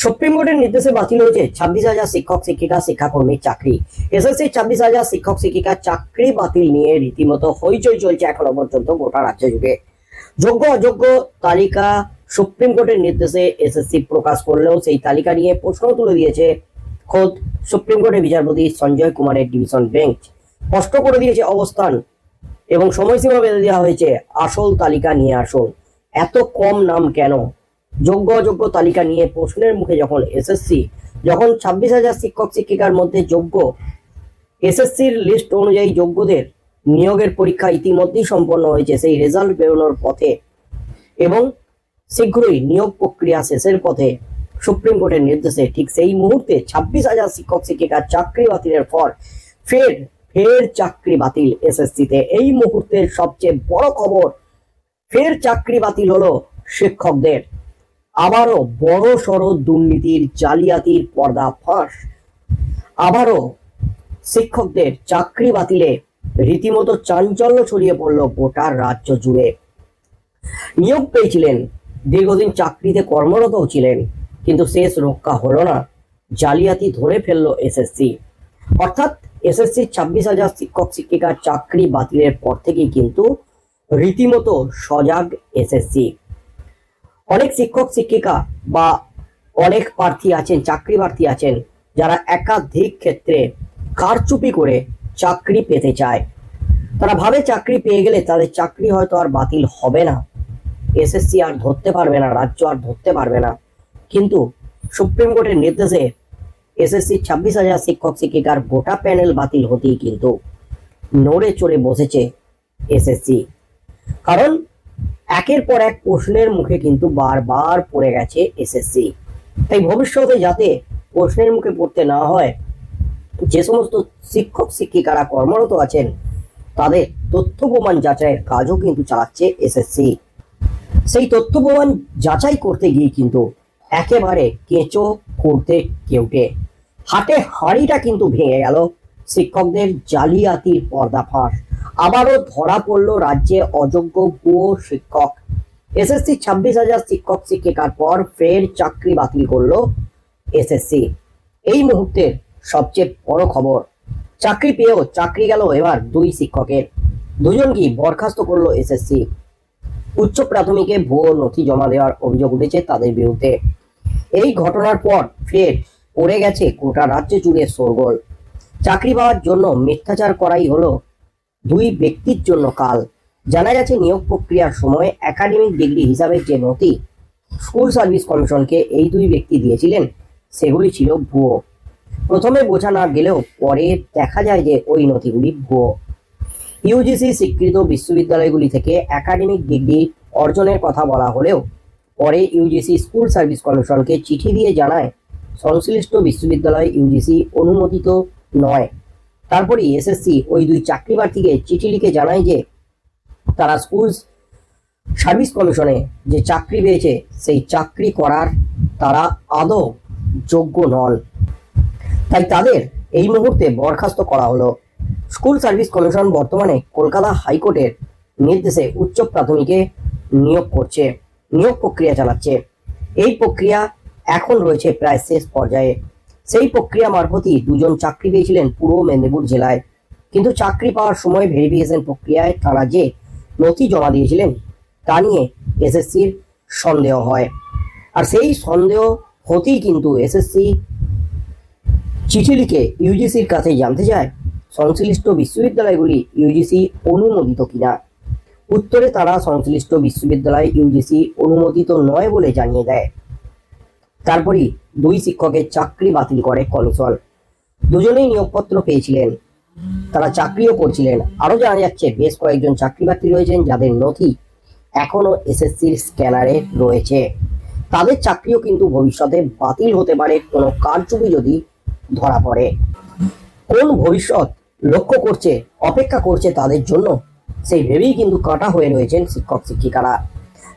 Supreme কোর্টের নির্দেশে বাতিল হয়েছে ছাব্বিশ হাজার শিক্ষক, শিক্ষিকা শিক্ষাকর্মীর চাকরি। এসএসসি ছাব্বিশ হাজার শিক্ষক শিক্ষিকার চাকরি বাতিল নিয়ে রীতিমতো হইচই চলছে এখনও পর্যন্ত গোটা রাজ্য জুড়ে। যোগ্য, অযোগ্য তালিকা সুপ্রিম কোর্টের নির্দেশে এসএসসি প্রকাশ করলেও সেই তালিকা নিয়ে প্রশ্ন তুলে দিয়েছে খোদ সুপ্রিম কোর্টের বিচারপতি সঞ্জয় কুমারের ডিভিশন বেঞ্চ। স্পষ্ট করে দিয়েছে অবস্থান এবং সময়সীমা বেঁধে দেওয়া হয়েছে। আসল তালিকা নিয়ে আসুন। এত কম নাম কেন? যোগ্য অযোগ্য তালিকা নিয়ে প্রশ্নের মুখে যখন এসএসসি যখন ছাব্বিশ হাজার শিক্ষক শিক্ষিকার মধ্যে যোগ্য এসএসসির লিস্ট অনুযায়ী যোগ্যদের নিয়োগের পরীক্ষা ইতিমধ্যেই সম্পন্ন হয়েছে, সেই রেজাল্ট বেরোনোর পথে এবং শীঘ্রই নিয়োগ প্রক্রিয়া শেষের পথে সুপ্রিম কোর্টের নির্দেশে ঠিক সেই মুহূর্তে ছাব্বিশ হাজার শিক্ষক শিক্ষিকার চাকরি বাতিলের পর ফের ফের চাকরি বাতিল এসএসসিতে এই মুহূর্তের সবচেয়ে বড় খবর, ফের চাকরি বাতিল হলো শিক্ষকদের। আবারও বড় সড় দুর্নীতির জালিয়াতির পর্দা ফাঁস আবারও শিক্ষকদের চাকরি বাতিলে রীতিমতো চাঞ্চল্য ছড়িয়ে পড়ল গোটা রাজ্য জুড়ে। নিয়োগ পেয়েছিলেন, দীর্ঘদিন চাকরিতে কর্মরত ছিলেন, কিন্তু শেষ রক্ষা হলো না। জালিয়াতি ধরে ফেলল এসএসসি। অর্থাৎ এসএসসি ছাব্বিশ হাজার শিক্ষক, শিক্ষিকার চাকরি বাতিলের পর থেকেই কিন্তু রীতিমতো সজাগ এসএসসি। অনেক শিক্ষক, শিক্ষিকা বা অনেক প্রার্থী আছেন, চাকরি প্রার্থী আছেন, যারা একাধিক ক্ষেত্রে কারচুপি করে চাকরি পেতে চায়। তারা ভাবে চাকরি পেয়ে গেলে তাদের চাকরি হয়তো আর বাতিল হবে না। এসএসসি আর ধরতে পারবে না, রাজ্য আর ধরতে পারবে না। কিন্তু সুপ্রিম কোর্টের নির্দেশে এসএসসি ছাব্বিশ হাজার শিক্ষক, শিক্ষিকার গোটা প্যানেল বাতিল হতেই কিন্তু নড়ে চড়ে বসেছে এসএসসি কারণ একের পর এক প্রশ্নের মুখে কিন্তু বারবার পড়ে গেছে এসএসসি তাই ভবিষ্যতে যাতে প্রশ্নের মুখে পড়তে না হয়, যে সমস্ত শিক্ষক, শিক্ষিকারা কর্মরত আছেন, তাদের তথ্য প্রমাণ যাচাইয়ের কাজও কিন্তু চালাচ্ছে এসএসসি সেই তথ্য প্রমাণ যাচাই করতে গিয়ে কিন্তু একেবারে কেঁচো করতে কেউটে। হাটে হাঁড়িটা কিন্তু ভেঙে গেল। শিক্ষকদের জালিয়াতির পর্দাফাঁস আবারও ধরা পড়ল রাজ্যে অযোগ্য ভুয়ো শিক্ষক। এসএসসি ছাব্বিশ হাজার শিক্ষক শিক্ষিকার পর ফের চাকরি বাতিল করল এসএসসি। এই মুহূর্তের সবচেয়ে বড় খবর, চাকরি পেয়েও চাকরি গেল এবার দুই শিক্ষকের। দুজন কি বরখাস্ত করল এসএসসি। উচ্চ প্রাথমিকে ভুয়ো নথি জমা দেওয়ার অভিযোগ উঠেছে তাদের বিরুদ্ধে। এই ঘটনার পর ফের পড়ে গেছে গোটা রাজ্য জুড়ে শোরগোল। চাকরি পাওয়ার জন্য মিথ্যাচার করাই হলো দুই ব্যক্তির জন্য কাল জানা গেছে নিয়োগ প্রক্রিয়ার সময় একাডেমিক ডিগ্রি হিসাবে যে নথি স্কুল সার্ভিস কমিশনকে এই দুই ব্যক্তি দিয়েছিলেন, সেগুলি ছিল ভুয়ো। প্রথমে বোঝা না গেলেও পরে দেখা যায় যে ওই নথিগুলি ভুয়ো। ইউজিসি স্বীকৃত বিশ্ববিদ্যালয়গুলি থেকে একাডেমিক ডিগ্রি অর্জনের কথা বলা হলেও পরে ইউজিসি স্কুল সার্ভিস কমিশনকে চিঠি দিয়ে জানায়, সংশ্লিষ্ট বিশ্ববিদ্যালয় ইউজিসি অনুমোদিত নয়। তারপরে এসএসসি ওই দুই চাকরি প্রার্থীকে চিঠি লিখে জানায় যে তারা স্কুল সার্ভিস কমিশনে যে চাকরি পেয়েছে, সেই চাকরি করার তারা আদৌ যোগ্য নন তাই তাদের এই মুহূর্তে বরখাস্ত করা হলো। স্কুল সার্ভিস কমিশন বর্তমানে কলকাতা হাইকোর্টের নির্দেশে উচ্চ প্রাথমিকে নিয়োগ করছে, নিয়োগ প্রক্রিয়া চালাচ্ছে। এই প্রক্রিয়া এখন রয়েছে প্রায় শেষ পর্যায়ে। সেই প্রক্রিয়া মারফতই দুজন চাকরি পেয়েছিলেন পূর্ব মেদিনীপুর জেলায়। কিন্তু চাকরি পাওয়ার সময় ভেরিফিকেশন প্রক্রিয়ায় তারা যে নথি জমা দিয়েছিলেন, তা নিয়ে এসএসসির সন্দেহ হয়। আর সেই সন্দেহ হতেই কিন্তু এসএসসি চিঠি লিখে ইউজিসির কাছে জানতে চায়, সংশ্লিষ্ট বিশ্ববিদ্যালয়গুলি ইউজিসি অনুমোদিত কিনা। উত্তরে তারা সংশ্লিষ্ট বিশ্ববিদ্যালয় ইউজিসি অনুমোদিত নয় বলে জানিয়ে দেয়। তারপরই দুই শিক্ষকের চাকরি বাতিল করে কলসল। দুজনেই নিয়োগপত্র পেয়েছিলেন। তারা চাকরিও করছিলেন। আরও জানা যাচ্ছে, বেশ কয়েকজন চাকরি প্রার্থী রয়েছেন যাদের নথি এখনও এসএসসির স্ক্যানারে রয়েছে। তাদের চাকরিও কিন্তু ভবিষ্যতে বাতিল হতে পারে, কোনো কারচুপি যদি ধরা পড়ে। কোন ভবিষ্যৎ লক্ষ্য করছে, অপেক্ষা করছে তাদের জন্য, সেই ভেবেই কিন্তু কাটা হয়ে রয়েছেন শিক্ষক শিক্ষিকারা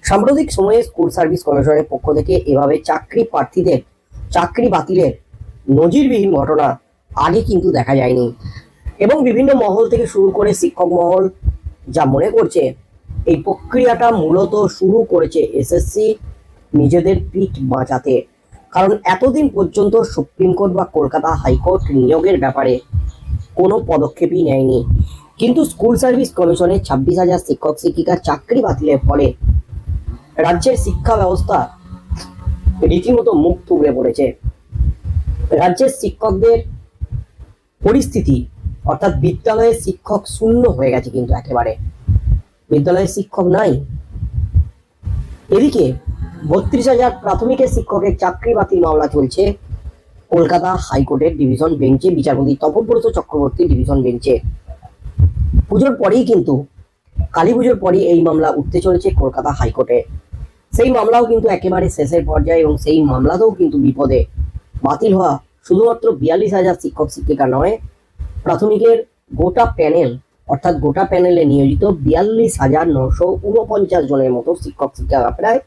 সাম্প্রতিক সময়ে স্কুল সার্ভিস কমিশনের পক্ষ থেকে এভাবে চাকরি প্রার্থীদের চাকরি বাতিলের নজিরবিহীন ঘটনা আগে কিন্তু দেখা যায়নি। এবং বিভিন্ন মহল থেকে শুরু করে শিক্ষক মহল যা মনে করছে, এই প্রক্রিয়াটা মূলত শুরু করেছে এসএসসি নিজেদের পিঠ বাঁচাতে। কারণ এতদিন পর্যন্ত সুপ্রিম কোর্ট বা কলকাতা হাইকোর্ট নিয়োগের ব্যাপারে কোনো পদক্ষেপই নেয়নি। কিন্তু স্কুল সার্ভিস কমিশনের ছাব্বিশ হাজার শিক্ষক শিক্ষিকার চাকরি বাতিলের ফলে রাজ্যের শিক্ষা ব্যবস্থা রীতিমতো মুখ থুবড়ে পড়েছে। রাজ্যের শিক্ষকদের পরিস্থিতি অর্থাৎ বিদ্যালয়ের শিক্ষক শূন্য হয়ে গেছে কিন্তু একেবারে। বিদ্যালয়ের শিক্ষক নাই। এদিকে বত্রিশ হাজার প্রাথমিকের শিক্ষকের চাকরি বাতিল মামলা চলছে। কলকাতা হাইকোর্টের ডিভিশন বেঞ্চে, বিচারপতি তপব্রত চক্রবর্তী ডিভিশন বেঞ্চে। পুজোর পরেই কিন্তু, কালী পুজোর পরেই এই মামলা উঠতে চলেছে কলকাতা হাইকোর্টে। সেই মামলাও কিন্তু একেবারে শেষের পর্যায়ে এবং সেই মামলাতেও কিন্তু বিপদে বাতিল হওয়া শুধুমাত্র বিয়াল্লিশ হাজার শিক্ষক শিক্ষিকা নয়, প্রাথমিকের গোটা প্যানেল, অর্থাৎ গোটা প্যানেলে নিয়োজিত বিয়াল্লিশ হাজার নশো উনপঞ্চাশ জনের মতো শিক্ষক শিক্ষিকা প্রায়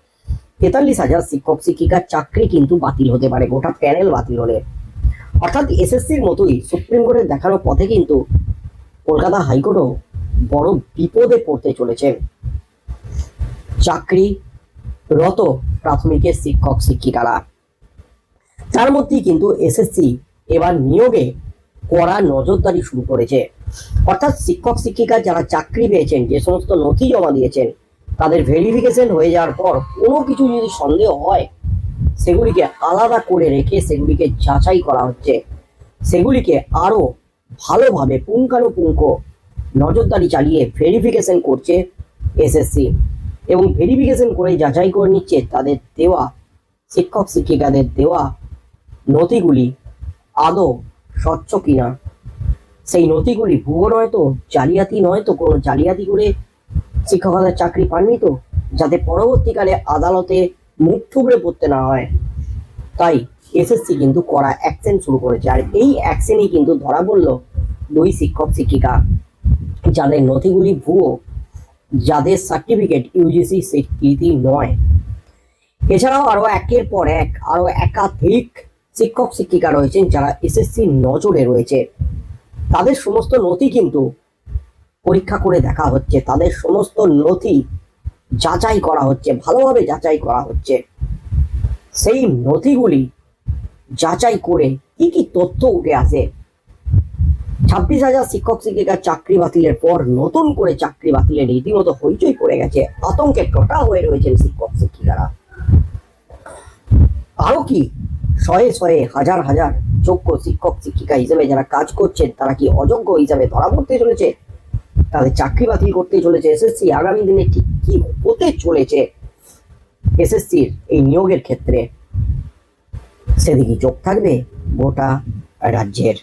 তেতাল্লিশ হাজার শিক্ষক শিক্ষিকার চাকরি কিন্তু বাতিল হতে পারে, গোটা প্যানেল বাতিল হলে। অর্থাৎ এসএসসির মতোই সুপ্রিম কোর্টের দেখানো পথে কিন্তু কলকাতা হাইকোর্টও বড় বিপদে পড়তে চলেছে। চাকরি রত প্রাথমিকের শিক্ষক শিক্ষিকারা। তার মধ্যেই কিন্তু এসএসসি এবার নিয়োগে কড়া নজরদারি শুরু করেছে। অর্থাৎ শিক্ষক শিক্ষিকা যারা চাকরি পেয়েছেন, যে সমস্ত নথি জমা দিয়েছেন, তাদের ভেরিফিকেশন হয়ে যাওয়ার পর কোনো কিছু যদি সন্দেহ হয়, সেগুলিকে আলাদা করে রেখে সেগুলিকে যাচাই করা হচ্ছে। সেগুলিকে আরও ভালোভাবে পুঙ্খানুপুঙ্খ নজরদারি চালিয়ে ভেরিফিকেশন করছে এসএসসি এবং ভেরিফিকেশন করে যাচাই করে নিচ্ছে তাদের দেওয়া, শিক্ষক, শিক্ষিকাদের দেওয়া নথিগুলি আদৌ স্বচ্ছ কিনা। সেই নথিগুলি ভুয়ো নয় তো, জালিয়াতি নয় তো, কোনো জালিয়াতি করে শিক্ষকতার চাকরি পাননি তো, যাতে পরবর্তীকালে আদালতে মুখ থুবড়ে পড়তে না হয়। তাই এসএসসি কিন্তু কড়া অ্যাকশন শুরু করেছে, আর এই অ্যাকশনেই কিন্তু ধরা পড়ল দুই শিক্ষক, শিক্ষিকা, যাদের নথিগুলি ভুয়ো যাদের সার্টিফিকেট ইউজিসি স্বীকৃতি নয়। এছাড়াও আরও একের পর এক, আরও একাধিক শিক্ষক শিক্ষিকা রয়েছেন যারা এসএসসি নজরে রয়েছে। তাদের সমস্ত নথি কিন্তু পরীক্ষা করে দেখা হচ্ছে। তাদের সমস্ত নথি যাচাই করা হচ্ছে, ভালোভাবে যাচাই করা হচ্ছে। সেই নথিগুলি যাচাই করে কি কি তথ্য উঠে আসে ছাব্বিশ হাজার শিক্ষক শিক্ষিকার চাকরি বাতিলের পর নতুন করে চাকরি বাতিলের রীতিমতো হইচই পড়ে গেছে, আতঙ্কে টোটা হয়ে রয়েছেন শিক্ষক শিক্ষিকারা। আরও কি? শয়ে শয়ে হাজার হাজার যোগ্য শিক্ষক শিক্ষিকা হিসেবে যারা কাজ করছেন, তারা কি অযোগ্য হিসাবে ধরা পড়তে চলেছে? তাদের চাকরি বাতিল করতে চলেছে এসএসসি, আগামী দিনে ঠিক কি হতে চলেছে? এসএসসির এই নিয়োগের ক্ষেত্রে সেদিকে চোখ থাকবে? গোটা রাজ্যের